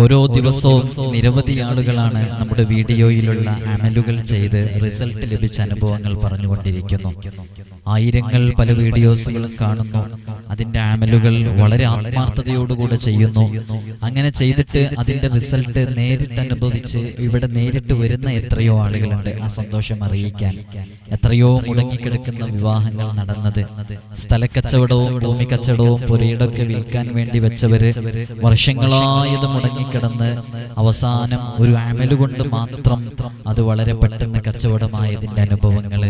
ഓരോ ദിവസവും നിരവധി ആളുകളാണ് നമ്മുടെ വീഡിയോയിലുള്ള അമലുകൾ ചെയ്ത് റിസൾട്ട് ലഭിച്ച അനുഭവങ്ങൾ പറഞ്ഞുകൊണ്ടിരിക്കുന്നു. ആയിരങ്ങൾ പല വീഡിയോസുകളും കാണുന്നു. അതിന്റെ അമലുകൾ വളരെ ആത്മാർത്ഥതയോടുകൂടെ ചെയ്യുന്നു. അങ്ങനെ ചെയ്തിട്ട് അതിന്റെ റിസൾട്ട് നേരിട്ട് അനുഭവിച്ച് ഇവിടെ നേരിട്ട് വരുന്ന എത്രയോ ആളുകളുണ്ട്. ആ സന്തോഷം അറിയിക്കാൻ. എത്രയോ മുടങ്ങിക്കിടക്കുന്ന വിവാഹങ്ങൾ നടന്നത്. സ്ഥലക്കച്ചവടവും ഭൂമി കച്ചവടവും പുരയിടൊക്കെ വിൽക്കാൻ വേണ്ടി വെച്ചവര് വർഷങ്ങളായത് മുടങ്ങിക്കിടന്ന് അവസാനം ഒരു അമലുകൊണ്ട് മാത്രം അത് വളരെ പെട്ടെന്ന് കച്ചവടമായതിന്റെ അനുഭവങ്ങൾ.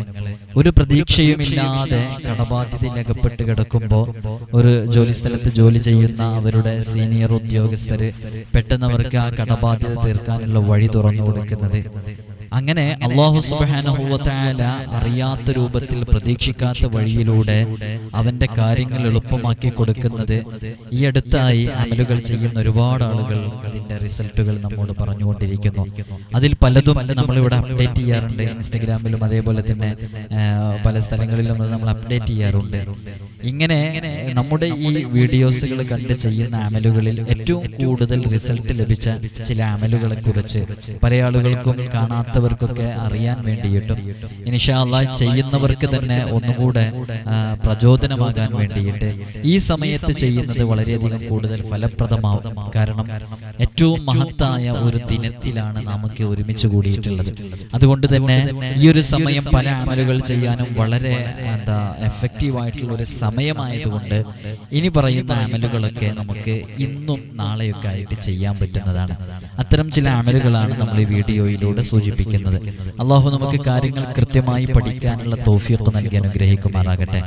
ഒരു പ്രതീക്ഷയുമില്ലാതെ കടബാധ്യതയിൽ അകപ്പെട്ട് കിടക്കുമ്പോൾ ഒരു ജോലി സ്ഥലത്ത് ജോലി ചെയ്യുന്ന അവരുടെ സീനിയർ ഉദ്യോഗസ്ഥര് പെട്ടെന്ന് അവർക്ക് ആ കടബാധ്യത തീർക്കാനുള്ള വഴി തുറന്നു കൊടുക്കുന്നത്. അങ്ങനെ അള്ളാഹു സുബാനഹുല അറിയാത്ത രൂപത്തിൽ പ്രതീക്ഷിക്കാത്ത വഴിയിലൂടെ അവന്റെ കാര്യങ്ങൾ എളുപ്പമാക്കി കൊടുക്കുന്നത് ഈ അടുത്തായി അമലുകൾ ചെയ്യുന്ന ഒരുപാട് ആളുകൾ അതിന്റെ റിസൾട്ടുകൾ നമ്മോട് പറഞ്ഞുകൊണ്ടിരിക്കുന്നു. അതിൽ പലതും നമ്മളിവിടെ അപ്ഡേറ്റ് ചെയ്യാറുണ്ട് ഇൻസ്റ്റഗ്രാമിലും അതേപോലെ തന്നെ പല സ്ഥലങ്ങളിലും നമ്മൾ അപ്ഡേറ്റ് ചെയ്യാറുണ്ട്. ഇങ്ങനെ നമ്മുടെ ഈ വീഡിയോസുകൾ കണ്ട് ചെയ്യുന്ന അമലുകളിൽ ഏറ്റവും കൂടുതൽ റിസൾട്ട് ലഭിച്ച ചില അമലുകളെ കുറിച്ച് പല ആളുകൾക്കും കാണാത്തവർക്കൊക്കെ അറിയാൻ വേണ്ടിയിട്ടും ഇനിഷാല്ല ചെയ്യുന്നവർക്ക് തന്നെ ഒന്നുകൂടെ പ്രചോദനമാകാൻ വേണ്ടിയിട്ട് ഈ സമയത്ത് ചെയ്യുന്നത് വളരെയധികം കൂടുതൽ ഫലപ്രദമാവും. കാരണം ഏറ്റവും മഹത്തായ ഒരു ദിനത്തിലാണ് നമുക്ക് ഒരുമിച്ച് കൂടിയിട്ടുള്ളത്. അതുകൊണ്ട് തന്നെ ഈ ഒരു സമയം പല അമലുകൾ ചെയ്യാനും വളരെ എന്താ എഫക്റ്റീവ് ആയിട്ടുള്ള ഒരു സമയമായതുകൊണ്ട് ഇനി പറയുന്ന അമലുകളൊക്കെ നമുക്ക് ഇന്നും നാളെയൊക്കെ ആയിട്ട് ചെയ്യാൻ പറ്റുന്നതാണ്. അത്തരം ചില അമലുകളാണ് നമ്മൾ ഈ വീഡിയോയിലൂടെ സൂചിപ്പിക്കുന്നത്. അള്ളാഹു നമുക്ക് കാര്യങ്ങൾ കൃത്യമായി പഠിക്കാനുള്ള തോഫിയൊക്കെ നൽകി അനുഗ്രഹിക്കുമാറാകട്ടെ.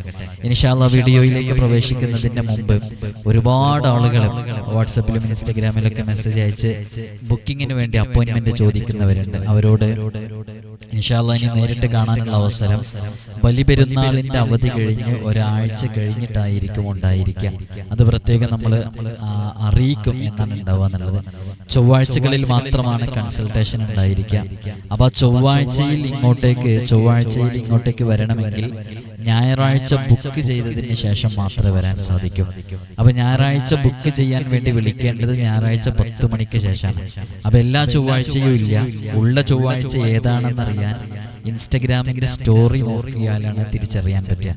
ഇനിഷാല്ല വീഡിയോയിലേക്ക് പ്രവേശിക്കുന്നതിന് മുമ്പ് ഒരുപാട് ആളുകൾ വാട്സപ്പിലും ഇൻസ്റ്റഗ്രാമിലൊക്കെ മെസ്സേജ് അയച്ച് ബുക്കിങ്ങിന് വേണ്ടി അപ്പോയിന്റ്മെന്റ് ചോദിക്കുന്നവരുണ്ട്. അവരോട് ഇൻഷാല്ല ഇനി നേരിട്ട് കാണാനുള്ള അവസരം ബലിപെരുന്നാളിന്റെ അവധി കഴിഞ്ഞ് ഒരാഴ്ച കഴിഞ്ഞിട്ടായിരിക്കും ഉണ്ടായിരിക്കുക. അത് പ്രത്യേകം നമ്മൾ അറിയിക്കും എന്നാണ് ഉണ്ടാവുക എന്നുള്ളത്. ചൊവ്വാഴ്ചകളിൽ മാത്രമാണ് കൺസൾട്ടേഷൻ ഉണ്ടായിരിക്കുക. അപ്പോൾ ആ ചൊവ്വാഴ്ചയിൽ ഇങ്ങോട്ടേക്ക് ചൊവ്വാഴ്ചയിൽ ഇങ്ങോട്ടേക്ക് വരണമെങ്കിൽ ഞായറാഴ്ച ബുക്ക് ചെയ്തതിന് ശേഷം മാത്രമേ വരാൻ സാധിക്കൂ. അപ്പൊ ഞായറാഴ്ച ബുക്ക് ചെയ്യാൻ വേണ്ടി വിളിക്കേണ്ടത് ഞായറാഴ്ച പത്ത് മണിക്ക് ശേഷമാണ്. അപ്പൊ എല്ലാ ചൊവ്വാഴ്ചയും ഇല്ല. ഉള്ള ചൊവ്വാഴ്ച ഏതാണെന്നറിയാൻ ഇൻസ്റ്റഗ്രാമിന്റെ സ്റ്റോറി നോക്കിയാലാണ് തിരിച്ചറിയാൻ പറ്റുക.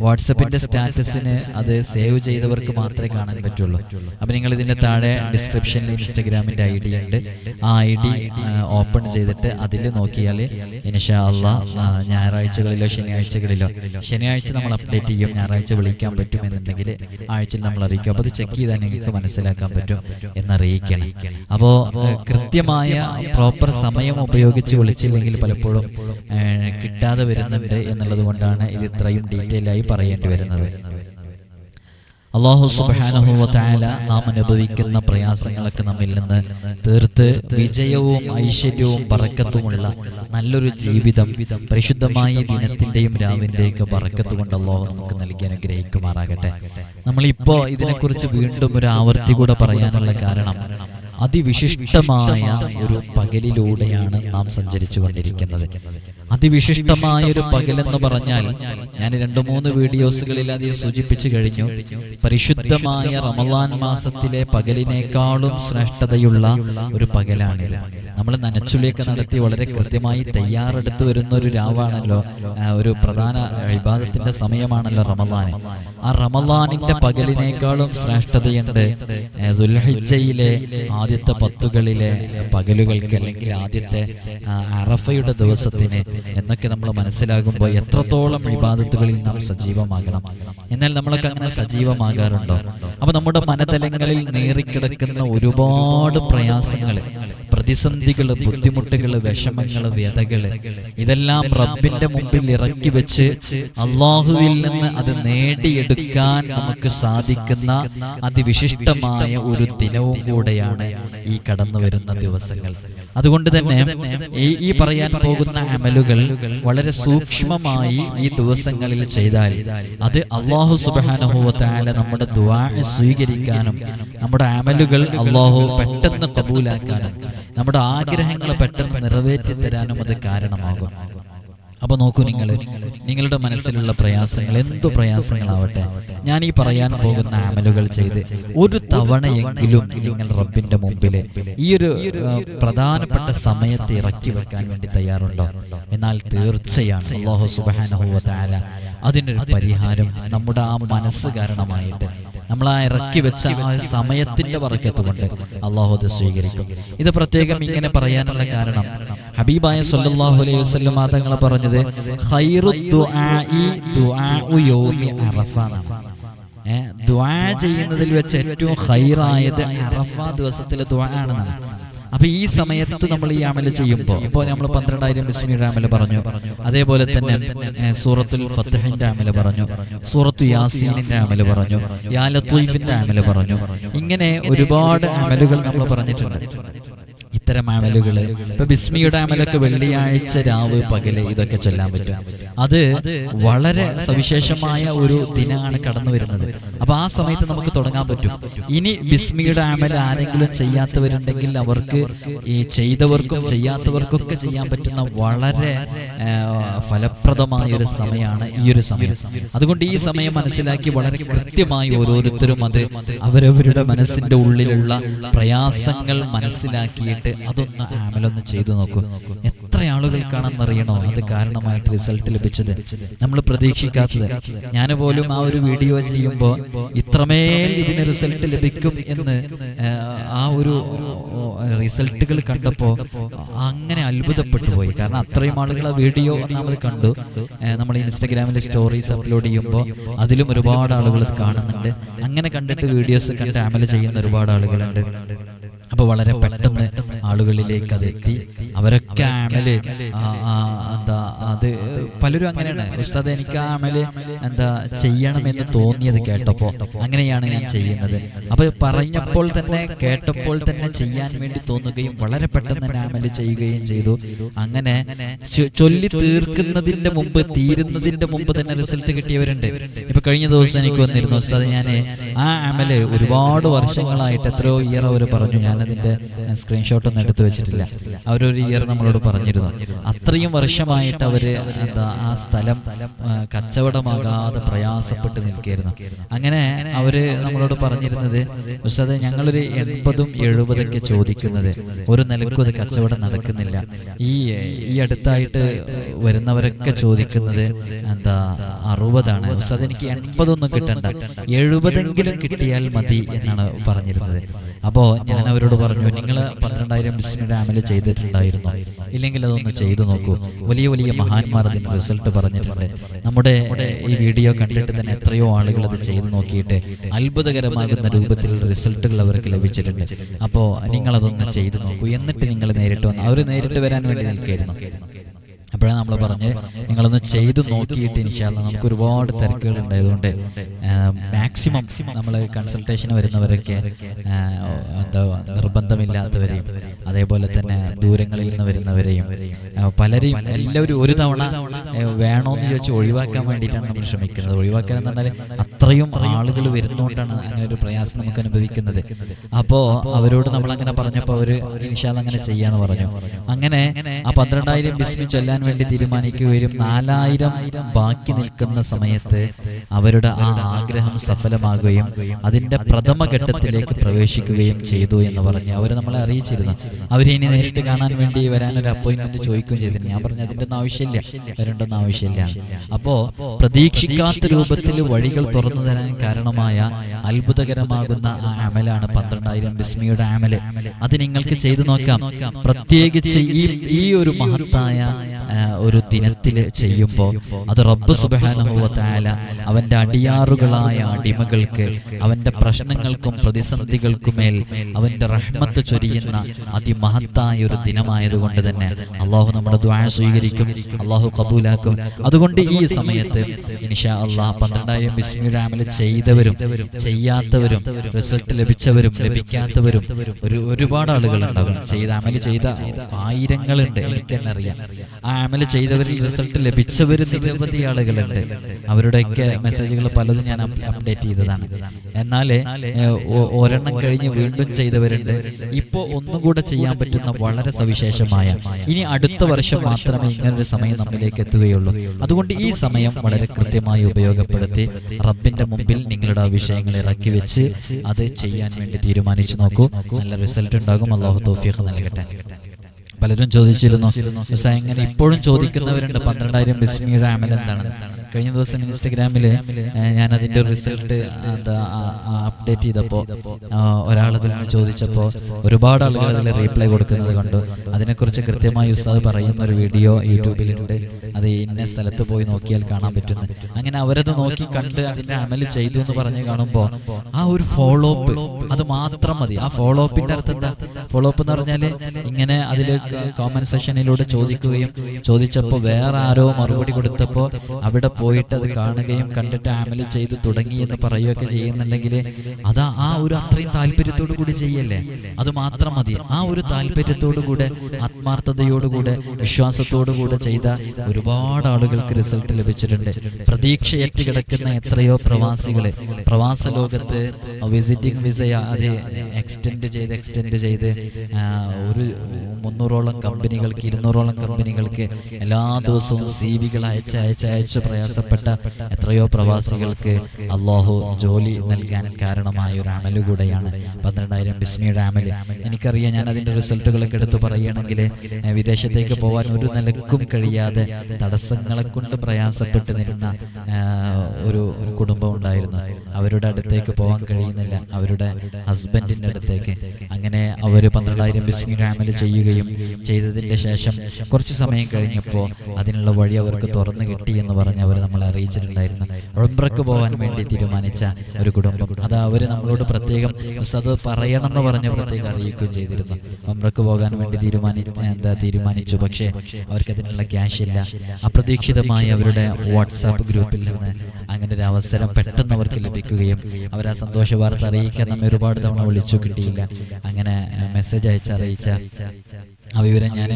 വാട്സപ്പിന്റെ സ്റ്റാറ്റസിന് അത് സേവ് ചെയ്തവർക്ക് മാത്രമേ കാണാൻ പറ്റുള്ളൂ. അപ്പൊ നിങ്ങൾ ഇതിന്റെ താഴെ ഡിസ്ക്രിപ്ഷനിൽ ഇൻസ്റ്റഗ്രാമിന്റെ ഐ ഡി ഉണ്ട്. ആ ഐ ഡി ഓപ്പൺ ചെയ്തിട്ട് അതിൽ നോക്കിയാൽ ഇൻഷാ അള്ളാ ആ, ഞായറാഴ്ചകളിലോ ശനിയാഴ്ചകളിലോ ശനിയാഴ്ച നമ്മൾ അപ്ഡേറ്റ് ചെയ്യും. ഞായറാഴ്ച വിളിക്കാൻ പറ്റുമെന്നുണ്ടെങ്കിൽ ആഴ്ചയിൽ നമ്മൾ അറിയിക്കും. അപ്പോൾ അത് ചെക്ക് ചെയ്താൽ നിങ്ങൾക്ക് മനസ്സിലാക്കാൻ പറ്റും എന്നറിയിക്കണം അപ്പോൾ കൃത്യമായ പ്രോപ്പർ സമയം ഉപയോഗിച്ച് വിളിച്ചില്ലെങ്കിൽ പലപ്പോഴും കിട്ടാതെ വരുന്നുണ്ട് എന്നുള്ളത് കൊണ്ടാണ് ഇത് ഇത്രയും ഡീറ്റെയിൽ ആയി പറയേണ്ടി വരുന്നത്. അള്ളാഹു സുബാനഹുല നാം അനുഭവിക്കുന്ന പ്രയാസങ്ങളൊക്കെ നമ്മിൽ നിന്ന് തീർത്ത് വിജയവും ഐശ്വര്യവും പറക്കത്തുമുള്ള നല്ലൊരു ജീവിതം പരിശുദ്ധമായ ദിനത്തിന്റെയും രാവിന്റെയൊക്കെ പറക്കത്ത് കൊണ്ട് അള്ളാഹു നമുക്ക് നൽകി അനുഗ്രഹിക്കുമാറാകട്ടെ. നമ്മളിപ്പോ ഇതിനെക്കുറിച്ച് വീണ്ടും ഒരു ആവർത്തി കൂടെ പറയാനുള്ള കാരണം അതിവിശിഷ്ടമായ ഒരു പകലിലൂടെയാണ് നാം സഞ്ചരിച്ചു കൊണ്ടിരിക്കുന്നത് അതിവിശിഷ്ടമായ ഒരു പകലെന്ന് പറഞ്ഞാൽ ഞാൻ രണ്ടു മൂന്ന് വീഡിയോസുകളിൽ അത് സൂചിപ്പിച്ചു കഴിഞ്ഞു. പരിശുദ്ധമായ റമലാൻ മാസത്തിലെ പകലിനേക്കാളും ശ്രേഷ്ഠതയുള്ള ഒരു പകലാണിത്. നമ്മൾ നനച്ചുള്ളിയൊക്കെ നടത്തി വളരെ കൃത്യമായി തയ്യാറെടുത്ത് വരുന്ന ഒരു രാവാണല്ലോ ഒരു പ്രധാന വിവാദത്തിന്റെ സമയമാണല്ലോ റമലാന് ആ റമലാനിന്റെ പകലിനേക്കാളും ശ്രേഷ്ഠതയുണ്ട് ദുൽഹിജയിലെ ആദ്യത്തെ പത്തുകളിലെ പകലുകൾക്ക് അല്ലെങ്കിൽ ആദ്യത്തെ അറഫയുടെ ദിവസത്തിന് എന്നൊക്കെ നമ്മൾ മനസ്സിലാകുമ്പോൾ എത്രത്തോളം വിവാദത്തുകളിൽ നാം സജീവമാകണം. എന്നാൽ നമ്മളൊക്കെ അങ്ങനെ സജീവമാകാറുണ്ടോ? അപ്പൊ നമ്മുടെ മനതലങ്ങളിൽ നേറിക്കിടക്കുന്ന ഒരുപാട് പ്രയാസങ്ങൾ പ്രതിസന്ധികൾ ബുദ്ധിമുട്ടുകൾ വിഷമങ്ങൾ വ്യതകൾ ഇതെല്ലാം റബ്ബിന്റെ മുമ്പിൽ ഇറക്കി വെച്ച് അള്ളാഹുവിൽ നിന്ന് അത് നേടിയെടുക്കാൻ നമുക്ക് സാധിക്കുന്ന അതിവിശിഷ്ടമായ ഒരു ദിനവും കൂടെയാണ് ഈ കടന്നു വരുന്ന ദിവസങ്ങൾ. അതുകൊണ്ട് തന്നെ ഈ പറയാൻ പോകുന്ന അമലുകൾ വളരെ സൂക്ഷ്മമായി ഈ ദിവസങ്ങളിൽ ചെയ്താൽ അത് അള്ളാഹു സുബാനുഭവത്തായ നമ്മുടെ ദ്വാ സ്വീകരിക്കാനും നമ്മുടെ അമലുകൾ അള്ളാഹു പെട്ടെന്ന് കബൂലാക്കാനും നമ്മുടെ ആഗ്രഹങ്ങൾ പെട്ടെന്ന് നിറവേറ്റി തരാനും അത് കാരണമാകും. അപ്പോൾ നോക്കൂ നിങ്ങൾ നിങ്ങളുടെ മനസ്സിലുള്ള പ്രയാസങ്ങൾ എന്തു പ്രയാസങ്ങളാവട്ടെ. ഞാൻ ഈ പറയാൻ പോകുന്ന അമലുകൾ ചെയ്ത് ഒരു തവണയെങ്കിലും നിങ്ങൾ റബ്ബിന്റെ മുമ്പിൽ ഈ ഒരു പ്രധാനപ്പെട്ട സമയത്ത് ഇറക്കി വെക്കാൻ വേണ്ടി തയ്യാറുണ്ടോ? എന്നാൽ തീർച്ചയാണ്. അള്ളാഹു താല അതിനൊരു പരിഹാരം നമ്മുടെ ആ മനസ്സ് കാരണമായിട്ട് നമ്മൾ ആ ഇറക്കി വെച്ച ആ സമയത്തിന്റെ പറക്കത്ത് കൊണ്ട് അള്ളാഹു അത് സ്വീകരിക്കും. ഇത് പ്രത്യേകം ഇങ്ങനെ പറയാനുള്ള കാരണം ഹബീബായ സല്ലല്ലാഹു അലൈഹി വസല്ലം തങ്ങൾ പറഞ്ഞത് ചെയ്യുന്നതിൽ വെച്ച് ഏറ്റവും ഹൈറായത് അറഫ ദിവസത്തിലെ ദുആ ആണെന്നാണ്. അപ്പൊ ഈ സമയത്ത് നമ്മൾ ഈ അമൽ ചെയ്യുമ്പോൾ ഇപ്പോൾ നമ്മൾ പന്ത്രണ്ടായിരം ബിസ്മിയുടെ അമൽ പറഞ്ഞു. അതേപോലെ തന്നെ സൂറത്തുൽ ഫത്തഹിന്റെ അമൽ പറഞ്ഞു. സൂറത്തു യാസീനിന്റെ അമൽ പറഞ്ഞു. യാ ലത്തീഫിന്റെ അമൽ പറഞ്ഞു. ഇങ്ങനെ ഒരുപാട് അമലുകൾ നമ്മൾ പറഞ്ഞിട്ടുണ്ട്. ഇത്തരം അമലുകൾ ഇപ്പൊ ബിസ്മിയുടെ അമലൊക്കെ വെള്ളിയാഴ്ച രാവ് പകൽ ഇതൊക്കെ ചൊല്ലാൻ പറ്റും. അത് വളരെ സവിശേഷമായ ഒരു ദിനമാണ് കടന്നു വരുന്നത്. അപ്പൊ ആ സമയത്ത് നമുക്ക് തുടങ്ങാൻ പറ്റും. ഇനി ബിസ്മിയുടെ അമൽ ആരെങ്കിലും ചെയ്യാത്തവരുണ്ടെങ്കിൽ അവർക്ക് ഈ ചെയ്തവർക്കും ചെയ്യാത്തവർക്കൊക്കെ ചെയ്യാൻ പറ്റുന്ന വളരെ ഫലപ്രദമായ ഒരു സമയമാണ് ഈ ഒരു സമയം. അതുകൊണ്ട് ഈ സമയം മനസ്സിലാക്കി വളരെ കൃത്യമായി ഓരോരുത്തരും അത് അവരവരുടെ മനസ്സിന്റെ ഉള്ളിലുള്ള പ്രയാസങ്ങൾ മനസ്സിലാക്കിയിട്ട് അതൊന്ന് ആമലൊന്ന് ചെയ്തു നോക്കൂ. എത്ര ആളുകൾക്കാണെന്നറിയണോ അത് കാരണമായിട്ട് റിസൾട്ട് ലഭിച്ചത് നമ്മൾ പ്രതീക്ഷിക്കാത്തത്. ഞാൻ പോലും ആ ഒരു വീഡിയോ ചെയ്യുമ്പോൾ ഇത്രമേൽ ഇതിന് റിസൾട്ട് ലഭിക്കും എന്ന് ആ, ഒരു റിസൾട്ടുകൾ കണ്ടപ്പോൾ അങ്ങനെ അത്ഭുതപ്പെട്ടു പോയി. കാരണം അത്രയും ആളുകൾ ആ വീഡിയോ നമ്മൾ കണ്ടു. നമ്മൾ ഇൻസ്റ്റഗ്രാമിൽ സ്റ്റോറീസ് അപ്ലോഡ് ചെയ്യുമ്പോൾ അതിലും ഒരുപാട് ആളുകൾ കാണുന്നുണ്ട്. അങ്ങനെ കണ്ടിട്ട് വീഡിയോസ് കണ്ട് ആമല ചെയ്യുന്ന ഒരുപാട് ആളുകളുണ്ട്. അപ്പോൾ വളരെ പെട്ടെന്ന് ആളുകളിലേക്ക് അത് എത്തി അവരൊക്കെ ആമൽ എന്താ അത് പലരും അങ്ങനെയാണ്. ഉസ്താദ് എനിക്ക് ആ ആമൽ എന്താ ചെയ്യണമെന്ന് തോന്നിയത് കേട്ടപ്പോൾ അങ്ങനെയാണ് ഞാൻ ചെയ്യുന്നത്. അപ്പോൾ പറഞ്ഞപ്പോൾ തന്നെ കേട്ടപ്പോൾ തന്നെ ചെയ്യാൻ വേണ്ടി തോന്നുകയും വളരെ പെട്ടെന്ന് തന്നെ ആമൽ ചെയ്യുകയും ചെയ്തു. അങ്ങനെ ചൊല്ലി തീർക്കുന്നതിന്റെ മുമ്പ് തീരുന്നതിന്റെ മുമ്പ് തന്നെ റിസൾട്ട് കിട്ടിയവരുണ്ട്. ഇപ്പൊ കഴിഞ്ഞ ദിവസം എനിക്ക് വന്നിരുന്നു. ഉസ്താദ് ഞാൻ ആ അമൽ ഒരുപാട് വർഷങ്ങളായിട്ട് എത്രയോ ഇയർ അവർ പറഞ്ഞു. ഞാനതിന്റെ സ്ക്രീൻഷോട്ട് ഒന്നും എടുത്തു വെച്ചിട്ടില്ല. അവരൊരു ഇയർ നമ്മളോട് പറഞ്ഞിരുന്നു. അത്രയും വർഷമായിട്ട് അവർ എന്താ ആ സ്ഥലം കച്ചവടമാകാതെ പ്രയാസപ്പെട്ട് നിൽക്കുകയായിരുന്നു. അങ്ങനെ അവർ നമ്മളോട് പറഞ്ഞിരുന്നത് ഉസ്താദ് ഞങ്ങളൊരു എൺപതും എഴുപതൊക്കെ ചോദിക്കുന്നത്. ഒരു നിലക്കും അത് കച്ചവടം നടക്കുന്നില്ല. ഈ ഈ അടുത്തായിട്ട് വരുന്നവരൊക്കെ ചോദിക്കുന്നത് എന്താ അറുപതാണ്. ഉസ്താദ് എനിക്ക് എൺപതൊന്നും കിട്ടണ്ട. എഴുപതെങ്കിലും കിട്ടിയാൽ മതി എന്നാണ് പറഞ്ഞിരുന്നത്. അപ്പോൾ ഞാൻ പറഞ്ഞു നിങ്ങൾ പന്ത്രണ്ടായിരം ബിസ്മിയുടെ അമൽ ചെയ്തിട്ടുണ്ടായിരുന്നു. ഇല്ലെങ്കിൽ അതൊന്ന് ചെയ്തു നോക്കൂ. വലിയ വലിയ മഹാന്മാർ അതിന് റിസൾട്ട് പറഞ്ഞിട്ടുണ്ട്. നമ്മുടെ ഈ വീഡിയോ കണ്ടിട്ട് തന്നെ എത്രയോ ആളുകൾ അത് ചെയ്തു നോക്കിയിട്ട് അത്ഭുതകരമാകുന്ന രൂപത്തിലുള്ള റിസൾട്ടുകൾ അവർക്ക് ലഭിച്ചിട്ടുണ്ട്. അപ്പോൾ നിങ്ങളതൊന്ന് ചെയ്തു നോക്കൂ. എന്നിട്ട് നിങ്ങൾ നേരിട്ട് വന്ന് അവർ നേരിട്ട് വരാൻ വേണ്ടി നിൽക്കായിരുന്നു. അപ്പോഴാണ് നമ്മൾ പറഞ്ഞ് നിങ്ങളൊന്ന് ചെയ്ത് നോക്കിയിട്ട് ഇനിഷാല്ല നമുക്ക് ഒരുപാട് തിരക്കുകൾ ഉണ്ടായതുകൊണ്ട് മാക്സിമം നമ്മൾ കൺസൾട്ടേഷന് വരുന്നവരൊക്കെ എന്താ നിർബന്ധമില്ലാത്തവരെയും അതേപോലെ തന്നെ ദൂരങ്ങളിൽ നിന്ന് വരുന്നവരെയും പലരെയും എല്ലാവരും ഒരു തവണ വേണോ എന്ന് ചോദിച്ച് ഒഴിവാക്കാൻ വേണ്ടിയിട്ടാണ് നമ്മൾ ശ്രമിക്കുന്നത്. ഒഴിവാക്കാൻ എന്ന് പറഞ്ഞാൽ അത്രയും ആളുകൾ വരുന്നതുകൊണ്ടാണ് അങ്ങനെ ഒരു പ്രയാസം നമുക്ക് അനുഭവിക്കുന്നത്. അപ്പോൾ അവരോട് നമ്മൾ അങ്ങനെ പറഞ്ഞപ്പോൾ അവർ ഇനിഷാല്ല അങ്ങനെ ചെയ്യാന്ന് പറഞ്ഞു. അങ്ങനെ ആ പന്ത്രണ്ടായിരം ബിസ്മി ചൊല്ലാൻ വേണ്ടി തീരുമാനിക്കുകയും നാലായിരം ബാക്കി നിൽക്കുന്ന സമയത്ത് അവരുടെ ആ ആഗ്രഹം സഫലമാകുകയും അതിന്റെ പ്രഥമ ഘട്ടത്തിലേക്ക് പ്രവേശിക്കുകയും ചെയ്തു എന്ന് പറഞ്ഞ് അവർ നമ്മളെ അറിയിച്ചിരുന്നു. അവരെ ഇനി നേരിട്ട് കാണാൻ വേണ്ടി വരാൻ ഒരു അപ്പോയിന്റ്മെന്റ് ചോദിക്കുകയും ചെയ്തിരുന്നു. ഞാൻ പറഞ്ഞു അതിന്റെ ഒന്നും ആവശ്യമില്ല വരേണ്ടൊന്നും ആവശ്യമില്ല. അപ്പോ പ്രതീക്ഷിക്കാത്ത രൂപത്തിൽ വഴികൾ തുറന്നു തരാൻ കാരണമായ അത്ഭുതകരമാകുന്ന ആ അമലാണ് പന്ത്രണ്ടായിരം ബിസ്മിയുടെ അമൽ. അത് നിങ്ങൾക്ക് ചെയ്തു നോക്കാം. പ്രത്യേകിച്ച് ഈ ഈ ഒരു മഹത്തായ ഒരു ദിനത്തിൽ ചെയ്യുമ്പോൾ അത് റബ്ബ് സുബാനുഭവത്തായ അവന്റെ അടിയാറുകളായ അടിമകൾക്ക് അവന്റെ പ്രശ്നങ്ങൾക്കും പ്രതിസന്ധികൾക്കുമേൽ അവന്റെ റഹ്മത്ത് ചൊരിയുന്ന അതിമഹത്തായ ഒരു ദിനമായതുകൊണ്ട് തന്നെ അള്ളാഹു നമ്മുടെ ദ്വാ സ്വീകരിക്കും അള്ളാഹു കബൂലാക്കും. അതുകൊണ്ട് ഈ സമയത്ത് ഇൻഷാ അള്ളാഹ് പന്ത്രണ്ടായിരം ബിസ്മിയുടെ അമൽ ചെയ്തവരും ചെയ്യാത്തവരും റിസൾട്ട് ലഭിച്ചവരും ലഭിക്കാത്തവരും ഒരു ഒരുപാട് ആളുകൾ ഉണ്ടാകും ചെയ്ത അമൽ ചെയ്ത ആയിരങ്ങളുണ്ട്. എനിക്ക് തന്നെ അറിയാം. ആ ആ അമൽ ചെയ്തവരിൽ റിസൾട്ട് ലഭിച്ചവർ നിരവധി ആളുകളുണ്ട്. അവരുടെയൊക്കെ മെസ്സേജുകൾ പലതും ഞാൻ അപ്ഡേറ്റ് ചെയ്തതാണ്. എന്നാൽ ഒരെണ്ണം കഴിഞ്ഞ് വീണ്ടും ചെയ്തവരുണ്ട്. ഇപ്പോൾ ഒന്നുകൂടെ ചെയ്യാൻ പറ്റുന്ന വളരെ സവിശേഷമായ ഇനി അടുത്ത വർഷം മാത്രമേ ഇങ്ങനൊരു സമയം നമ്മിലേക്ക് എത്തുകയുള്ളൂ. അതുകൊണ്ട് ഈ സമയം വളരെ കൃത്യമായി ഉപയോഗപ്പെടുത്തി റബ്ബിന്റെ മുമ്പിൽ നിങ്ങളുടെ വിഷയങ്ങൾ ഇറക്കി വെച്ച് അത് ചെയ്യാൻ വേണ്ടി തീരുമാനിച്ചു നോക്കൂ. നല്ല റിസൾട്ട് ഉണ്ടാകും. അള്ളാഹു തോഫിയൊക്കെ നൽകട്ടെ. പലരും ചോദിച്ചിരുന്നു എങ്ങനെ ഇപ്പോഴും ചോദിക്കുന്നവരുണ്ട്? പന്ത്രണ്ടായിരം ബിസ്മിയുടെ അമൽ എന്താണ്? കഴിഞ്ഞ ദിവസം ഇൻസ്റ്റഗ്രാമിൽ ഞാൻ അതിന്റെ റിസൾട്ട് എന്താ അപ്ഡേറ്റ് ചെയ്തപ്പോൾ ഒരാൾ അതിൽ നിന്ന് ചോദിച്ചപ്പോൾ ഒരുപാട് ആളുകൾ അതിൽ റീപ്ലൈ കൊടുക്കുന്നത് കണ്ടു. അതിനെക്കുറിച്ച് കൃത്യമായി ഉസ്താദ് പറയുന്ന ഒരു വീഡിയോ യൂട്യൂബിലുണ്ട്. അത് ഇന്ന സ്ഥലത്ത് പോയി നോക്കിയാൽ കാണാൻ പറ്റുന്നു അങ്ങനെ അവരത് നോക്കി കണ്ട് അതിന്റെ അമൽ ചെയ്തു എന്ന് പറഞ്ഞ് കാണുമ്പോൾ ആ ഒരു ഫോളോ അപ്പ് അത് മാത്രം മതി. ആ ഫോളോ അപ്പിന്റെ അർത്ഥം എന്താ? ഫോളോ അപ്പ് എന്ന് പറഞ്ഞാൽ ഇങ്ങനെ അതിൽ കോമന്റ് സെഷനിലൂടെ ചോദിക്കുകയും ചോദിച്ചപ്പോൾ വേറെ ആരോ മറുപടി കൊടുത്തപ്പോൾ അവിടെ പോയിട്ട് അത് കാണുകയും കണ്ടിട്ട് ആമൽ ചെയ്ത് തുടങ്ങി എന്ന് പറയുകയൊക്കെ ചെയ്യുന്നുണ്ടെങ്കിൽ അതാ ആ ഒരു അത്രയും താല്പര്യത്തോടു കൂടി ചെയ്യല്ലേ? അത് മാത്രം മതി. ആ ഒരു താല്പര്യത്തോടു കൂടെ ആത്മാർത്ഥതയോടുകൂടെ വിശ്വാസത്തോടു കൂടെ ചെയ്ത ഒരുപാട് ആളുകൾക്ക് റിസൾട്ട് ലഭിച്ചിട്ടുണ്ട്. പ്രതീക്ഷയേറ്റ് കിടക്കുന്ന എത്രയോ പ്രവാസികളെ പ്രവാസ ലോകത്ത് വിസിറ്റിംഗ് വിസ അത് എക്സ്റ്റെൻഡ് ചെയ്ത് എക്സ്റ്റെൻഡ് ചെയ്ത് ഒരു മുന്നൂറോളം കമ്പനികൾക്ക് ഇരുന്നൂറോളം കമ്പനികൾക്ക് എല്ലാ ദിവസവും സി വികൾ അയച്ച് അയച്ച് അയച്ച് പ്രയാസപ്പെട്ട എത്രയോ പ്രവാസികൾക്ക് അള്ളാഹു ജോലി നൽകാൻ കാരണമായ ഒരു അമൽ കൂടെയാണ് പന്ത്രണ്ടായിരം ബിസ്മിയുടെ അമൽ എനിക്കറിയാം ഞാൻ അതിന്റെ റിസൾട്ടുകളൊക്കെ എടുത്തു പറയുകയാണെങ്കിൽ വിദേശത്തേക്ക് പോകാൻ ഒരു നിലക്കും കഴിയാതെ തടസ്സങ്ങളെ കൊണ്ട് പ്രയാസപ്പെട്ട് നിരുന്ന ഒരു കുടുംബം ഉണ്ടായിരുന്നു. അവരുടെ അടുത്തേക്ക് പോകാൻ കഴിയുന്നില്ല. അവരുടെ ഹസ്ബൻഡിന്റെ അടുത്തേക്ക്. അങ്ങനെ അവർ പന്ത്രണ്ടായിരം ബിസ്മിയുടെ അമൽ ചെയ്യുകയും ചെയ്തതിന്റെ ശേഷം കുറച്ച് സമയം കഴിഞ്ഞപ്പോൾ അതിനുള്ള വഴി അവർക്ക് തുറന്നു കിട്ടി എന്ന് പറഞ്ഞ് അവർ നമ്മളെ അറിയിച്ചിട്ടുണ്ടായിരുന്നു. ഉംറക്ക് പോകാൻ വേണ്ടി തീരുമാനിച്ച ഒരു കുടുംബം. അത് അവർ നമ്മളോട് പ്രത്യേകം ഉസ്താദ് പറയണം എന്ന് പറഞ്ഞ് പ്രത്യേകം അറിയിക്കുകയും ചെയ്തിരുന്നു. ഉംറക്ക് പോകാൻ വേണ്ടി തീരുമാനിച്ച എന്താ തീരുമാനിച്ചു. പക്ഷേ അവർക്ക് അതിനുള്ള ക്യാഷ് ഇല്ല. അപ്രതീക്ഷിതമായി അവരുടെ വാട്സാപ്പ് ഗ്രൂപ്പിൽ നിന്ന് അങ്ങനെ ഒരു അവസരം പെട്ടെന്ന് അവർക്ക് ലഭിക്കുകയും അവർ ആ സന്തോഷ വാർത്ത അറിയിക്കാൻ നമ്മെ ഒരുപാട് തവണ വിളിച്ചു കിട്ടിയില്ല. അങ്ങനെ മെസ്സേജ് അയച്ച് അറിയിച്ച ആ വിവരം ഞാൻ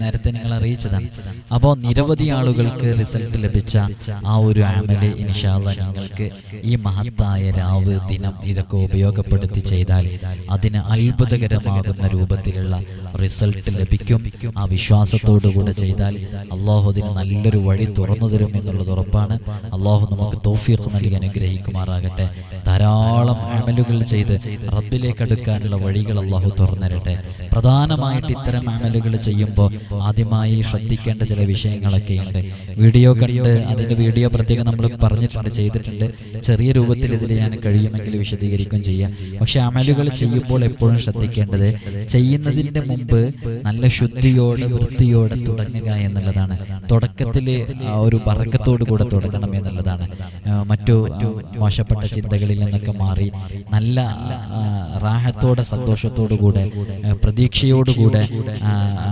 നേരത്തെ നിങ്ങൾ അറിയിച്ചതാണ്. അപ്പോൾ നിരവധി ആളുകൾക്ക് റിസൾട്ട് ലഭിച്ച ആ ഒരു ആമൽ ഇൻഷാല്ല നിങ്ങൾക്ക് ഈ മഹത്തായ രാവ് ദിനം ഇതൊക്കെ ഉപയോഗപ്പെടുത്തി ചെയ്താൽ അതിന് അത്ഭുതകരമാകുന്ന രൂപത്തിലുള്ള റിസൾട്ട് ലഭിക്കും. ആ വിശ്വാസത്തോടു കൂടെ ചെയ്താൽ അള്ളാഹു അതിന് നല്ലൊരു വഴി തുറന്നു തരും എന്നുള്ളത് ഉറപ്പാണ്. അള്ളാഹു നമുക്ക് തോഫീഖ് നൽകി അനുഗ്രഹിക്കുമാറാകട്ടെ. ധാരാളം ആമലുകൾ ചെയ്ത് റബ്ബിലേക്ക് അടുക്കാനുള്ള വഴികൾ അള്ളാഹു തുറന്നരട്ടെ. പ്രധാനമായിട്ട് ഇത്തരം ആമലുകൾ ചെയ്യുമ്പോൾ ആദ്യമായി ശ്രദ്ധിക്കേണ്ട ചില വിഷയങ്ങളൊക്കെയുണ്ട്. വീഡിയോ കണ്ട് അതിന്റെ വീഡിയോ പ്രത്യേകം നമ്മൾ പറഞ്ഞിട്ടുണ്ട് ചെയ്തിട്ടുണ്ട്. ചെറിയ രൂപത്തിൽ ഇതിൽ ഞാൻ കഴിയുമെങ്കിൽ വിശദീകരിക്കുകയും ചെയ്യാം. പക്ഷെ അമലുകൾ ചെയ്യുമ്പോൾ എപ്പോഴും ശ്രദ്ധിക്കേണ്ടത് ചെയ്യുന്നതിന്റെ മുമ്പ് നല്ല ശുദ്ധിയോടെ വൃത്തിയോടെ തുടങ്ങുക എന്നുള്ളതാണ്. തുടക്കത്തിൽ ഒരു ബറക്കത്തോടു കൂടെ തുടങ്ങണം എന്നുള്ളതാണ്. മറ്റു മോശപ്പെട്ട ചിന്തകളിൽ നിന്നൊക്കെ മാറി നല്ല റാഹത്തോടെ സന്തോഷത്തോടു കൂടെ പ്രതീക്ഷയോടുകൂടെ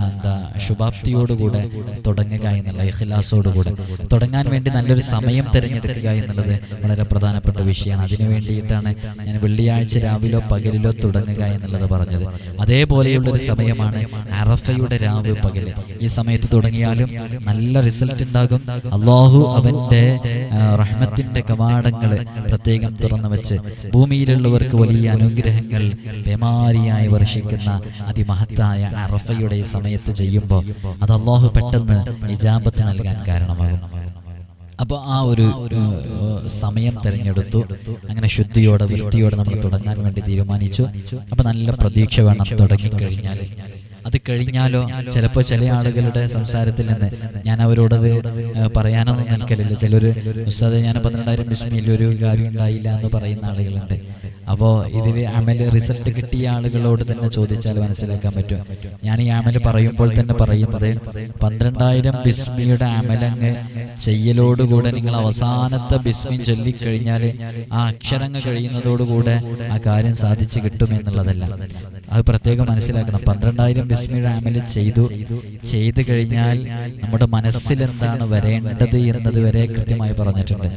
എന്താ ശുഭാപ്തിയോടുകൂടെ തുടങ്ങുക എന്നുള്ള ഇഖ്ലാസോടുകൂടെ തുടങ്ങാൻ വേണ്ടി നല്ലൊരു സമയം തിരഞ്ഞെടുക്കുക എന്നുള്ളത് വളരെ പ്രധാനപ്പെട്ട വിഷയമാണ്. അതിനു വേണ്ടിയിട്ടാണ് ഞാൻ വെള്ളിയാഴ്ച രാവിലോ പകലിലോ തുടങ്ങുക എന്നുള്ളത് പറഞ്ഞത്. അതേപോലെയുള്ള ഒരു സമയമാണ് അറഫയുടെ രാവ് പകൽ. ഈ സമയത്ത് തുടങ്ങിയാലും നല്ല റിസൾട്ട് ഉണ്ടാകും. അള്ളാഹു അവന്റെ റഹ്മത്തിന്റെ കവാടങ്ങൾ പ്രത്യേകം തുറന്നു വെച്ച് ഭൂമിയിലുള്ളവർക്ക് വലിയ അനുഗ്രഹങ്ങൾ ബെമാരിയായി വർഷിക്കുന്ന അതിമഹത്തായ അറഫയുടെ സമയത്ത് ചെയ്യുമ്പോൾ അത് അള്ളാഹു പെട്ടെന്ന് ഇജാബത്ത് നൽകാൻ കാരണമാകും. അപ്പോൾ ആ ഒരു സമയം തിരഞ്ഞെടുത്തു. അങ്ങനെ ശുദ്ധിയോടെ വൃത്തിയോടെ നമ്മൾ തുടങ്ങാൻ വേണ്ടി തീരുമാനിച്ചു. അപ്പോൾ നല്ല പ്രതീക്ഷ വേണം തുടങ്ങിക്കഴിഞ്ഞാൽ അത് കഴിഞ്ഞാലോ ചിലപ്പോൾ ചില ആളുകളുടെ സംസാരത്തിൽ നിന്ന് ഞാൻ അവരോടത് പറയാനൊന്നും നിൽക്കലില്ല. ചിലർ ഉസ്താദ് ഞാൻ പന്ത്രണ്ടായിരം ബിസ്മിയിൽ ഒരു കാര്യം ഉണ്ടായില്ല എന്ന് പറയുന്ന ആളുകളുണ്ട്. അപ്പോൾ ഇതിൽ അമൽ റിസൾട്ട് കിട്ടിയ ആളുകളോട് തന്നെ ചോദിച്ചാൽ മനസ്സിലാക്കാൻ പറ്റും. ഞാൻ ഈ അമൽ പറയുമ്പോൾ തന്നെ പറയുന്നത് പന്ത്രണ്ടായിരം ബിസ്മിയുടെ അമലങ്ങ് ചെയ്യലോടുകൂടെ നിങ്ങൾ അവസാനത്തെ ബിസ്മി ചൊല്ലിക്കഴിഞ്ഞാൽ ആ അക്ഷരങ്ങൾ കഴിയുന്നതോടുകൂടെ ആ കാര്യം സാധിച്ചു കിട്ടും എന്നുള്ളതല്ല. അത് പ്രത്യേകം മനസ്സിലാക്കണം. പന്ത്രണ്ടായിരം ബിസ്മി റാമിൽ ചെയ്തു ചെയ്തു കഴിഞ്ഞാൽ നമ്മുടെ മനസ്സിൽ എന്താണ് വരേണ്ടത് എന്നത് വരെ കൃത്യമായി പറഞ്ഞിട്ടുണ്ട്.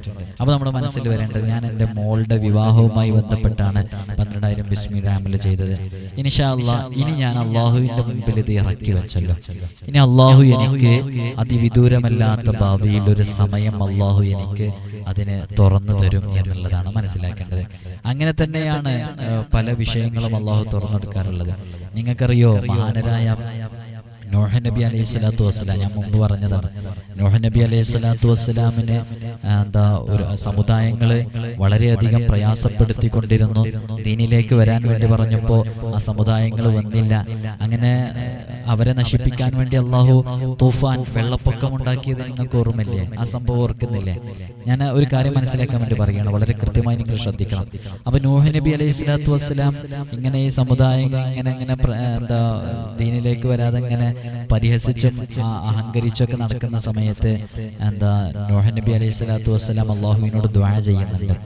അപ്പോൾ നമ്മുടെ മനസ്സിൽ വരേണ്ടത് ഞാൻ എന്റെ മോളുടെ വിവാഹവുമായി ബന്ധപ്പെട്ടാണ് പന്ത്രണ്ടായിരം ബിസ്മി റാമിൽ ചെയ്തത്. ഇനിഷാ അള്ളാ ഇനി ഞാൻ അള്ളാഹുവിന്റെ മുമ്പിൽ ഇത് ഇറക്കി വെച്ചല്ലോ. ഇനി അള്ളാഹു എനിക്ക് അതിവിദൂരമല്ലാത്ത ഭാവിയിൽ ഒരു സമയം അള്ളാഹു എനിക്ക് അതിന് തുറന്നു തരും എന്നുള്ളതാണ് മനസ്സിലാക്കേണ്ടത്. അങ്ങനെ തന്നെയാണ് പല വിഷയങ്ങളും അള്ളാഹു തുറന്നെടുക്കാറുള്ളത് നിങ്ങൾക്കറിയോ മഹാനരായ നോഹ നബി അലൈഹി സ്വലാത്തു വസ്സലാം ഞാൻ മുമ്പ് പറഞ്ഞതാണ്. നോഹ നബി അലൈഹി സ്വലാത്തു വസ്സലാമിന് എന്താ ഒരു സമുദായങ്ങളെ വളരെയധികം പ്രയാസപ്പെടുത്തിക്കൊണ്ടിരുന്നു. ദീനിലേക്ക് വരാൻ വേണ്ടി പറഞ്ഞപ്പോൾ ആ സമുദായങ്ങൾ വന്നില്ല. അങ്ങനെ അവരെ നശിപ്പിക്കാൻ വേണ്ടി അള്ളാഹു തൂഫാൻ വെള്ളപ്പൊക്കം ഉണ്ടാക്കിയത് നിങ്ങൾക്ക് ഓർമ്മയില്ലേ? ആ സംഭവം ഓർക്കുന്നില്ലേ? ഞാൻ ഒരു കാര്യം മനസ്സിലാക്കാൻ വേണ്ടി പറയുകയാണ്. വളരെ കൃത്യമായി നിങ്ങൾ ശ്രദ്ധിക്കണം. അപ്പൊ നോഹ നബി അലൈഹി സ്വലാത്തു വസ്സലാം ഇങ്ങനെ ഈ സമുദായം ഇങ്ങനെ ഇങ്ങനെ എന്താ ദീനിലേക്ക് വരാതെ ഇങ്ങനെ പരിഹസിച്ചും അഹങ്കരിച്ചൊക്കെ നടക്കുന്ന സമയത്ത് എന്താ നോഹൻ നബി അലൈഹി സ്വലാത്തു വസ്സലാം അള്ളാഹുവിനോട് ദ്വാഴ ചെയ്യുന്നുണ്ട്.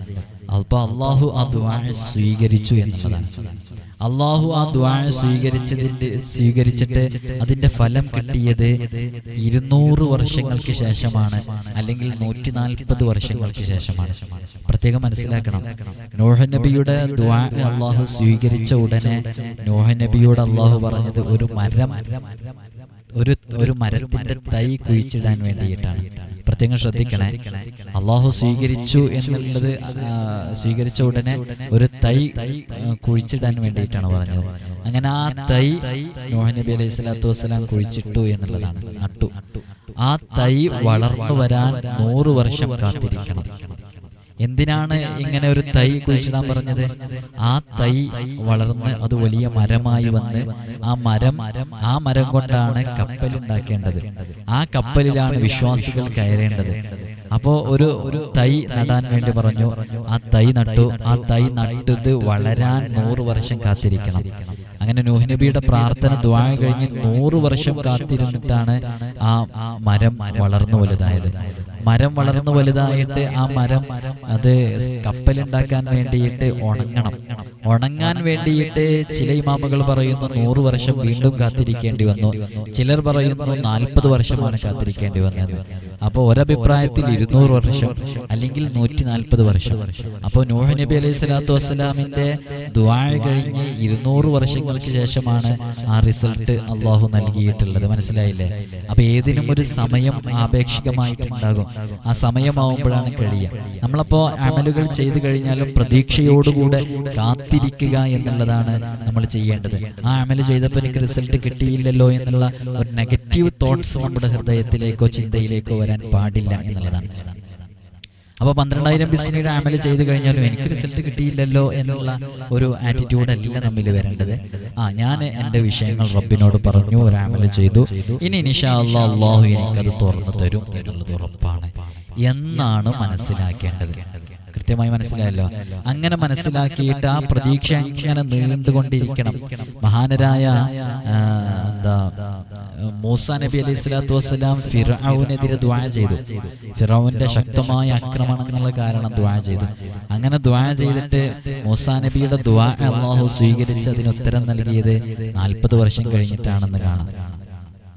അപ്പൊ അള്ളാഹു ആ ദ്വാഴ സ്വീകരിച്ചു എന്നുള്ളതാണ്. അള്ളാഹു ആ ദ്വാഴ സ്വീകരിച്ചതിന്റെ സ്വീകരിച്ചിട്ട് അതിന്റെ ഫലം കിട്ടിയത് ഇരുന്നൂറ് വർഷങ്ങൾക്ക് ശേഷമാണ് അല്ലെങ്കിൽ നൂറ്റി നാൽപ്പത് വർഷങ്ങൾക്ക് ശേഷമാണ്. പ്രത്യേകം മനസ്സിലാക്കണം. നോഹ നബിയുടെ ദ്വാ അള്ളാഹു സ്വീകരിച്ച ഉടനെ നോഹ നബിയോട് അള്ളാഹു പറഞ്ഞത് ഒരു മരം ഒരു ഒരു മരത്തിന്റെ തൈ കുഴിച്ചിടാൻ വേണ്ടിയിട്ടാണ്. പ്രത്യേകം ശ്രദ്ധിക്കണേ. അള്ളാഹു സ്വീകരിച്ചു എന്നുള്ളത് സ്വീകരിച്ച ഉടനെ ഒരു തൈ കുഴിച്ചിടാൻ വേണ്ടിയിട്ടാണ് പറഞ്ഞത്. അങ്ങനെ ആ തൈ നോഹ നബി അലൈഹി സ്വലാത്തു വസ്സലാം കുഴിച്ചിട്ടു എന്നുള്ളതാണ്. നട്ടു. ആ തൈ വളർന്നു വരാൻ നൂറ് വർഷം കാത്തിരിക്കണം. എന്തിനാണ് ഇങ്ങനെ ഒരു തൈ കുഴിച്ചിടാൻ പറഞ്ഞത്? ആ തൈ വളർന്ന് അത് വലിയ മരമായി വന്ന് ആ മരം ആ മരം കൊണ്ടാണ് കപ്പൽ ഉണ്ടാക്കേണ്ടത്. ആ കപ്പലിലാണ് വിശ്വാസികൾ കയറേണ്ടത്. അപ്പോ ഒരു ഒരു തൈ നടാൻ വേണ്ടി പറഞ്ഞു. ആ തൈ നട്ടു. ആ തൈ നട്ടത് വളരാൻ നൂറ് വർഷം കാത്തിരിക്കണം. അങ്ങനെ നൂഹ് നബിയുടെ പ്രാർത്ഥന ദ്വാ കഴിഞ്ഞ് നൂറ് വർഷം കാത്തിരുന്നിട്ടാണ് ആ മരം വളർന്നു വലുതായത്. മരം വളർന്നു വലുതായിട്ട് ആ മരം അത് കപ്പലുണ്ടാക്കാൻ വേണ്ടിയിട്ട് ഉണങ്ങണം. ഉണങ്ങാൻ വേണ്ടിയിട്ട് ചില ഇമാമുകൾ പറയുന്നു നൂറ് വർഷം വീണ്ടും കാത്തിരിക്കേണ്ടി വന്നു. ചിലർ പറയുന്നു നാൽപ്പത് വർഷമാണ് കാത്തിരിക്കേണ്ടി വന്നത്. അപ്പോൾ ഒരഭിപ്രായത്തിൽ ഇരുന്നൂറ് വർഷം അല്ലെങ്കിൽ നൂറ്റി നാൽപ്പത് വർഷം. അപ്പോൾ നൂഹ് നബി അലൈഹി സ്വലാത്തു വസ്സലാമിന്റെ ദ്വാഴ കഴിഞ്ഞ് ഇരുന്നൂറ് വർഷങ്ങൾക്ക് ശേഷമാണ് ആ റിസൾട്ട് അള്ളാഹു നൽകിയിട്ടുള്ളത്. മനസ്സിലായില്ലേ? അപ്പൊ ഏതിനും ഒരു സമയം ആപേക്ഷികമായിട്ടുണ്ടാകും. ആ സമയമാവുമ്പോഴാണ് കഴിയുക. നമ്മളപ്പോ അമലുകൾ ചെയ്തു കഴിഞ്ഞാലും പ്രതീക്ഷയോടുകൂടെ കാത്തിരിക്കുക എന്നുള്ളതാണ് നമ്മൾ ചെയ്യേണ്ടത്. ആ അമൽ ചെയ്തപ്പോൾ എനിക്ക് റിസൾട്ട് കിട്ടിയില്ലല്ലോ എന്നുള്ള ഒരു നെഗറ്റീവ് തോട്ട്സ് നമ്മുടെ ഹൃദയത്തിലേക്കോ ചിന്തയിലേക്കോ വരാൻ പാടില്ല എന്നുള്ളതാണ്. അപ്പൊ പന്ത്രണ്ടായിരം ബിസിനയുടെ അമൽ ചെയ്തു കഴിഞ്ഞാലും എനിക്ക് റിസൾട്ട് കിട്ടിയില്ലല്ലോ എന്നുള്ള ഒരു ആറ്റിറ്റ്യൂഡ് അല്ല നമ്മിൽ വരേണ്ടത്. ആ ഞാൻ എന്റെ വിഷയങ്ങൾ റബ്ബിനോട് പറഞ്ഞു ഒരു അമൽ ചെയ്തു. ഇനി നിഷാ അള്ളാഹു എനിക്കത് തുറന്നു തരും എന്നുള്ളത് ഉറപ്പാണ്. എന്നാണ് മനസ്സിലാക്കേണ്ടത്. കൃത്യമായി മനസ്സിലായല്ലോ? അങ്ങനെ മനസ്സിലാക്കിയിട്ട് ആ പ്രതീക്ഷ അങ്ങനെ നീണ്ടുകൊണ്ടിരിക്കണം. മഹാനരായ എന്താ മൂസ നബി അലൈഹി സ്വലാത്തു വസ്സലാം ഫിറൌനെതിരെ ദ്വാ ചെയ്തു. ഫിറൌന്റെ ശക്തമായ ആക്രമണങ്ങൾ കാരണം ദ്വാ ചെയ്തു. അങ്ങനെ ദ്വാ ചെയ്തിട്ട് മൂസ നബിയുടെ ദ്വാ അള്ളാഹു സ്വീകരിച്ച് അതിന് ഉത്തരം നൽകിയത് നാൽപ്പത് വർഷം കഴിഞ്ഞിട്ടാണെന്ന് കാണാം.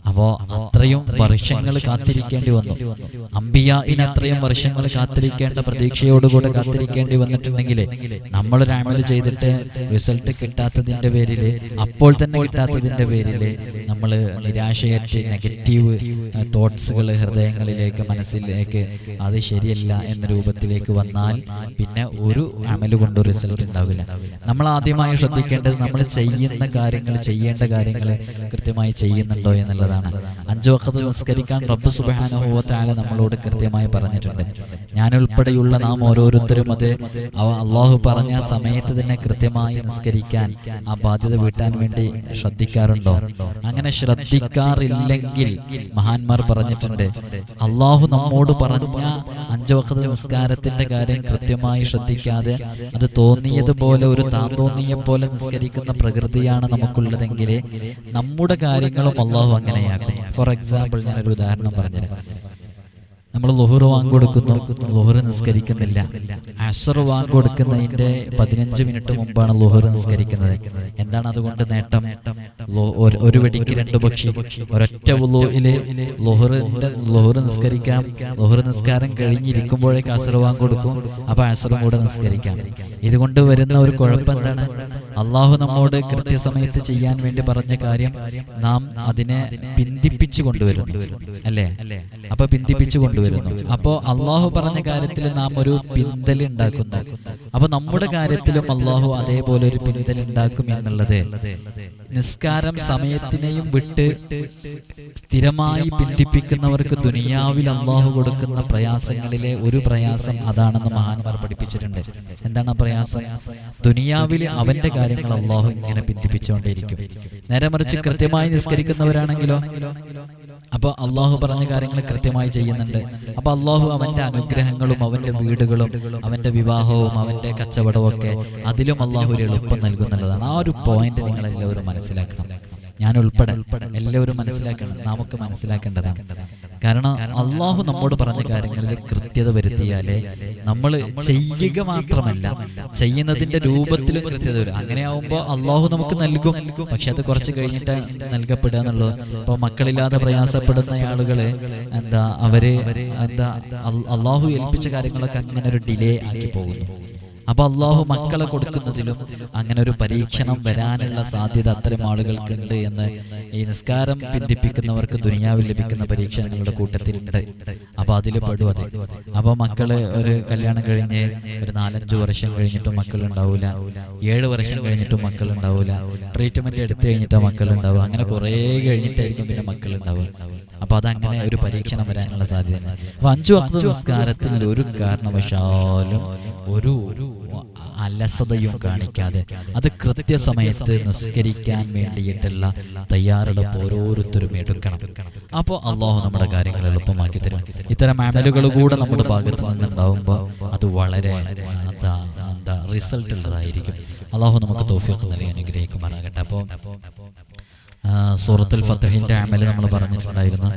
അപ്പോ അത്രയും വർഷങ്ങൾ കാത്തിരിക്കേണ്ടി വന്നു. അമ്പിയായിന് അത്രയും വർഷങ്ങൾ കാത്തിരിക്കേണ്ട പ്രതീക്ഷയോടുകൂടെ കാത്തിരിക്കേണ്ടി വന്നിട്ടുണ്ടെങ്കിൽ നമ്മൾ രാമിൽ ചെയ്തിട്ട് റിസൾട്ട് കിട്ടാത്തതിന്റെ പേരിൽ അപ്പോൾ തന്നെ കിട്ടാത്തതിന്റെ പേരിൽ നമ്മൾ നിരാശയറ്റ് നെഗറ്റീവ് തോട്ട്സുകൾ ഹൃദയങ്ങളിലേക്ക് മനസ്സിലേക്ക് അത് ശരിയല്ല എന്ന രൂപത്തിലേക്ക് വന്നാൽ പിന്നെ ഒരു അമൽ കൊണ്ട് റിസൾട്ട് ഉണ്ടാവില്ല. നമ്മൾ ആദ്യമായി ശ്രദ്ധിക്കേണ്ടത് നമ്മൾ ചെയ്യുന്ന കാര്യങ്ങൾ ചെയ്യേണ്ട കാര്യങ്ങൾ കൃത്യമായി ചെയ്യുന്നുണ്ടോ എന്നുള്ളതാണ്. അഞ്ചു വക്കത്ത് നിസ്കരിക്കാൻ റബ്ബ് സുബാനുഭവത്താല നമ്മളോട് കൃത്യമായി പറഞ്ഞിട്ടുണ്ട്. ഞാൻ ഉൾപ്പെടെയുള്ള നാം ഓരോരുത്തരും അത് അള്ളാഹു പറഞ്ഞ സമയത്ത് തന്നെ കൃത്യമായി നിസ്കരിക്കാൻ ആ ബാധ്യത വീട്ടാൻ വേണ്ടി ശ്രദ്ധിക്കാറുണ്ടോ? അങ്ങനെ ശ്രദ്ധിക്കാറില്ലെങ്കിൽ മഹാന്മാർ പറഞ്ഞിട്ടുണ്ട് അള്ളാഹു നമ്മോട് പറഞ്ഞ അഞ്ചു വക്കത്ത് നിസ്കാരത്തിന്റെ കാര്യം കൃത്യമായി ശ്രദ്ധിക്കാതെ അത് തോന്നിയതുപോലെ ഒരു താൻ തോന്നിയ പോലെ നിസ്കരിക്കുന്ന പ്രകൃതിയാണ് നമുക്കുള്ളതെങ്കിൽ നമ്മുടെ കാര്യങ്ങളും അള്ളാഹു അങ്ങനെയാക്കും. ഫോർ എക്സാമ്പിൾ ഞാനൊരു ഉദാഹരണം പറഞ്ഞുതരാം. നമ്മൾ ലുഹുർ വാങ്ങിക്കൊടുക്കുന്നു. ലുഹുർ നിസ്കരിക്കുന്നില്ല. അഷർ വാങ്ങിക്കൊടുക്കുന്നതിന്റെ പതിനഞ്ച് മിനിറ്റ് മുമ്പാണ് ലുഹുർ നിസ്കരിക്കുന്നത്. എന്താണ് അതുകൊണ്ട് നേട്ടം? ഒരു- വെടിക്ക് രണ്ട് പക്ഷി. ഒരൊറ്റ വുളുവിൽ ലുഹറിന്റെ ലുഹുർ നിസ്കരിക്കാം. ലുഹുർ നിസ്കാരം കഴിഞ്ഞിരിക്കുമ്പോഴേക്ക് അസർ വാങ്ങിക്കൊടുക്കും. അപ്പൊ അസറും കൂടെ നിസ്കരിക്കാം. ഇതുകൊണ്ട് വരുന്ന ഒരു കുഴപ്പം എന്താണ്? അള്ളാഹു നമ്മോട് കൃത്യസമയത്ത് ചെയ്യാൻ വേണ്ടി പറഞ്ഞ കാര്യം നാം അതിനെ പിന്തിപ്പിച്ചു കൊണ്ടുവരുന്നു. അല്ലേ? അപ്പൊ പിന്തിപ്പിച്ചു കൊണ്ടുവരുന്നു അപ്പോ അള്ളാഹു പറഞ്ഞ കാര്യത്തിൽ നാം ഒരു പിന്തൽ ഉണ്ടാക്കുന്നു. അപ്പൊ നമ്മുടെ കാര്യത്തിലും അള്ളാഹു അതേപോലെ ഒരു പിന്തൽ ഉണ്ടാക്കും എന്നുള്ളത് നിസ്കാരം സമയത്തിനെയും വിട്ട് സ്ഥിരമായി പിന്തിപ്പിക്കുന്നവർക്ക് ദുനിയാവിൽ അള്ളാഹു കൊടുക്കുന്ന പ്രയാസങ്ങളിലെ ഒരു പ്രയാസം അതാണെന്ന് മഹാന്മാർ പഠിപ്പിച്ചിട്ടുണ്ട്. എന്താണ് പ്രയാസം? ദുനിയാവിൽ അവന്റെ കാര്യങ്ങൾ അള്ളാഹു ഇങ്ങനെ പിന്തിപ്പിച്ചുകൊണ്ടേയിരിക്കും. നേരെ മറിച്ച് കൃത്യമായി നിസ്കരിക്കുന്നവരാണെങ്കിലോ? അപ്പൊ അള്ളാഹു പറഞ്ഞ കാര്യങ്ങൾ കൃത്യമായി ചെയ്യുന്നുണ്ട്. അപ്പൊ അള്ളാഹു അവന്റെ അനുഗ്രഹങ്ങളും അവന്റെ വീടുകളും അവന്റെ വിവാഹവും അവന്റെ കച്ചവടവും ഒക്കെ അതിലും അള്ളാഹു ഒരു എളുപ്പം നൽകുന്നുള്ളതാണ്. ആ ഒരു പോയിന്റ് നിങ്ങൾ എല്ലാവരും മനസ്സിലാക്കണം. ഞാൻ ഉൾപ്പെടെ എല്ലാവരും മനസ്സിലാക്കണം നമുക്ക് മനസ്സിലാക്കേണ്ടതാണ്. കാരണം അള്ളാഹു നമ്മോട് പറഞ്ഞ കാര്യങ്ങളിൽ കൃത്യത വരുത്തിയാലേ നമ്മൾ ചെയ്യുക മാത്രമല്ല ചെയ്യുന്നതിന്റെ രൂപത്തിലും കൃത്യത വരും. അങ്ങനെയാവുമ്പോൾ അള്ളാഹു നമുക്ക് നൽകും. പക്ഷെ അത് കുറച്ച് കഴിഞ്ഞിട്ട് നൽകപ്പെടുക എന്നുള്ളത്. ഇപ്പൊ മക്കളില്ലാതെ പ്രയാസപ്പെടുന്ന ആളുകളെ എന്താ അവർ എന്താ അള്ളാഹു ഏൽപ്പിച്ച കാര്യങ്ങളൊക്കെ അങ്ങനെ ഒരു ഡിലേ ആക്കി പോകുന്നു. അപ്പൊ അള്ളാഹു മക്കളെ കൊടുക്കുന്നതിലും അങ്ങനെ ഒരു പരീക്ഷണം വരാനുള്ള സാധ്യത അത്തരം ആളുകൾക്കുണ്ട് എന്ന് ഈ നിസ്കാരം പിന്തിപ്പിക്കുന്നവർക്ക് ദുനിയാവിൽ ലഭിക്കുന്ന പരീക്ഷണങ്ങളുടെ കൂട്ടത്തിലുണ്ട്. അപ്പൊ അതിൽ പെടും അത്? അപ്പൊ മക്കൾ ഒരു കല്യാണം കഴിഞ്ഞ് ഒരു നാലഞ്ചു വർഷം കഴിഞ്ഞിട്ടും മക്കൾ ഉണ്ടാവൂല. ഏഴ് വർഷം കഴിഞ്ഞിട്ടും മക്കൾ ഉണ്ടാവൂല. ട്രീറ്റ്മെന്റ് എടുത്തു കഴിഞ്ഞിട്ടാ മക്കൾ ഉണ്ടാവുക അങ്ങനെ കുറേ കഴിഞ്ഞിട്ടായിരിക്കും പിന്നെ മക്കൾ ഉണ്ടാവുക അപ്പൊ അതങ്ങനെ ഒരു പരീക്ഷണം വരാനുള്ള സാധ്യത അപ്പൊ അഞ്ചു വക്ത നിസ്കാരത്തിൽ ഒരു കാരണവശാലും ഒരു അലസതയും കാണിക്കാതെ അത് കൃത്യസമയത്ത് നിസ്കരിക്കാൻ വേണ്ടിയിട്ടുള്ള തയ്യാറെടുപ്പ് ഓരോരുത്തരും എടുക്കണം. അപ്പോൾ അള്ളാഹു നമ്മുടെ കാര്യങ്ങൾ എളുപ്പമാക്കി തരും. ഇത്തരം അമലുകൾ കൂടെ നമ്മുടെ ഭാഗത്ത് നിന്നുണ്ടാവുമ്പോൾ അത് വളരെ എന്താ എന്താ റിസൾട്ട് ഉള്ളതായിരിക്കും അള്ളാഹു നമുക്ക് തോഫിയൊക്കെ നൽകി അനുഗ്രഹിക്കുമാറാകട്ടെ. അപ്പോൾ. സൂറത്തുൽ ഫത്തഹിന്റെ അമൽ നമ്മൾ പറഞ്ഞിട്ടുണ്ടായിരുന്നു.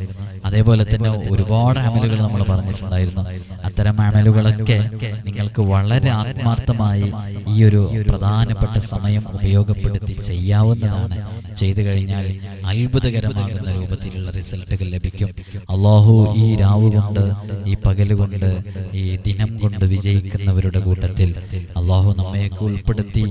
അതേപോലെ തന്നെ ഒരുപാട് അമലുകൾ നമ്മൾ പറഞ്ഞിട്ടുണ്ടായിരുന്നു. അത്തരം അമലുകളൊക്കെ നിങ്ങൾക്ക് വളരെ ആത്മാർത്ഥമായി ഈ ഒരു പ്രധാനപ്പെട്ട സമയം ഉപയോഗപ്പെടുത്തി ചെയ്യാവുന്നതാണ്. ചെയ്തു കഴിഞ്ഞാൽ അത്ഭുതകരമാകുന്ന രൂപത്തിലുള്ള റിസൾട്ടുകൾ ലഭിക്കും. അള്ളാഹു ഈ രാവ് കൊണ്ട് ഈ പകൽ കൊണ്ട് ഈ ദിനം കൊണ്ട് വിജയിക്കുന്നവരുടെ കൂട്ടത്തിൽ അള്ളാഹു നമ്മയൊക്കെ ഉൾപ്പെടുത്തി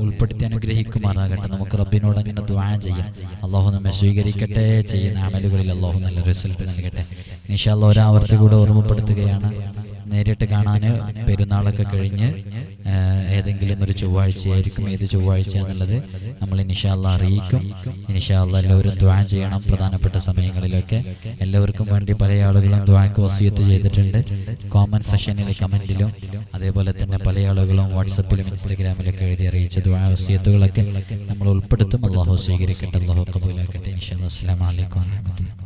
ഉൾപ്പെടുത്തി അനുഗ്രഹിക്കുമാറാകട്ടെ. നമുക്ക് റബ്ബിനോട് അങ്ങനെ ദ്വാ ചെയ്യാം. അള്ളാഹു നമ്മെ സ്വീകരിക്കട്ടെ ചെയ്യുന്ന അമലുകളിൽ അള്ളാഹു നല്ല റിസൾട്ട് നൽകട്ടെ. നിഷാല്ല ഒരാവർത്തി കൂടെ ഓർമ്മപ്പെടുത്തുകയാണ്. നേരിട്ട് കാണാൻ പെരുന്നാളൊക്കെ കഴിഞ്ഞ് ഏതെങ്കിലും ഒരു ചൊവ്വാഴ്ചയായിരിക്കും. ഏത് ചൊവ്വാഴ്ച എന്നുള്ളത് നമ്മൾ ഇനിഷാല്ല അറിയിക്കും. ഇനിഷാല്ല എല്ലാവരും ദ്വാ ചെയ്യണം. പ്രധാനപ്പെട്ട സമയങ്ങളിലൊക്കെ എല്ലാവർക്കും വേണ്ടി പല ആളുകളും ദ്വാക്ക് വസീത്ത് ചെയ്തിട്ടുണ്ട്. കോമൺ സെഷനിൽ കമന്റിലും അതേപോലെ തന്നെ പല ആളുകളും വാട്സപ്പിലും ഇൻസ്റ്റഗ്രാമിലൊക്കെ എഴുതി അറിയിച്ച ദ്വാ വസീയത്തുകളൊക്കെ നമ്മൾ ഉൾപ്പെടുത്തും. അള്ളാഹു സ്വീകരിക്കട്ടെ അള്ളാഹു കബൂലാക്കട്ടെ. ഇൻഷാ അസ്സാം അസ്സലാമു അലൈക്കും വറഹ്മത്തുള്ളാഹി